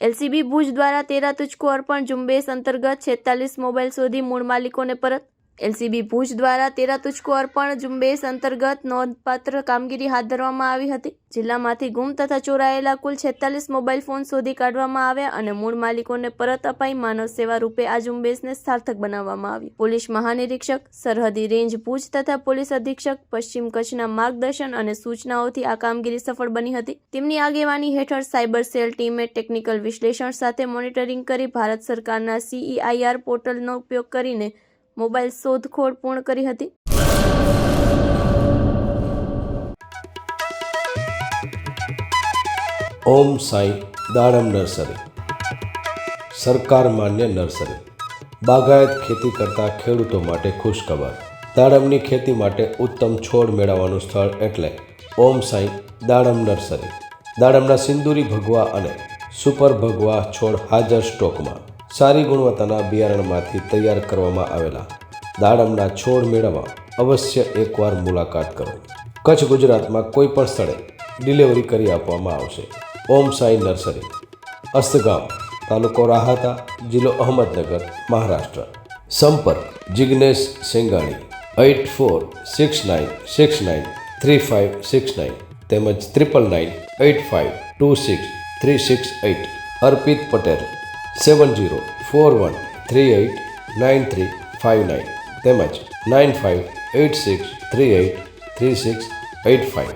LCB Bhuj દ્વારા તેરા તુચકો અર્પણ ઝુંબેશ અંતર્ગત છેતાલીસ મોબાઈલ શોધી મૂળ માલિકોને પરત એલસીબી ભુજ દ્વારા તેરા તુચકો અર્પણ ઝુંબેશ અંતર્ગત નોંધપાત્ર કામગીરી હાથ ધરવામાં આવી હતી. જિલ્લામાંથી ગુમ તથા ચોરાયેલા કુલ છેતાલીસ મોબાઈલ ફોન શોધી કાઢવામાં આવ્યા અને મૂળ માલિકોને પરત અપાઈ માનવ સેવા રૂપે આ ઝુંબેશને સાર્થક બનાવવામાં આવી પોલીસ મહાનિરીક્ષક, સરહદી રેન્જ ભુજ તથા પોલીસ અધિક્ષક, પશ્ચિમ કચ્છના માર્ગદર્શન અને સૂચનાઓથી આ કામગીરી સફળ બની હતી. તેમની આગેવાની હેઠળ સાયબર સેલ ટીમે ટેકનિકલ વિશ્લેષણ સાથે મોનિટરિંગ કરી ભારત સરકારના સીઈઆઈઆર પોર્ટલનો ઉપયોગ કરીને મોબાઈલ શોધખોળ પૂર્ણ કરી હતી. ઓમ સાંઈ દાડમ નર્સરી. સરકાર માન્ય નર્સરી. બાગાયત ખેતી કરતા ખેડૂતો માટે ખુશખબર. દાડમની ખેતી માટે ઉત્તમ છોડ મેળવવાનું સ્થળ એટલે ઓમ સાંઈ દાડમ નર્સરી. દાડમના સિંદૂરી ભગવા અને સુપર ભગવા છોડ હાજર સ્ટોકમાં. સારી ગુણવત્તાના બિયારણમાંથી તૈયાર કરવામાં આવેલા દાડમના છોડ મેળવવા અવશ્ય એકવાર મુલાકાત કરો. કચ્છ ગુજરાતમાં કોઈ પણ સ્થળે ડિલિવરી કરી આપવામાં આવશે. ઓમ સાઈ નર્સરી, અસ્તગામ, તાલુકો રાહતા, જિલ્લો અહમદનગર, મહારાષ્ટ્ર. સંપર્ક Jignesh Sengani eight four six nine six nine three five six nine તેમજ triple nine eight five two six three six eight Arpit Patel seven zero four one three eight nine three five nine તેમજ nine five eight six three eight three six eight five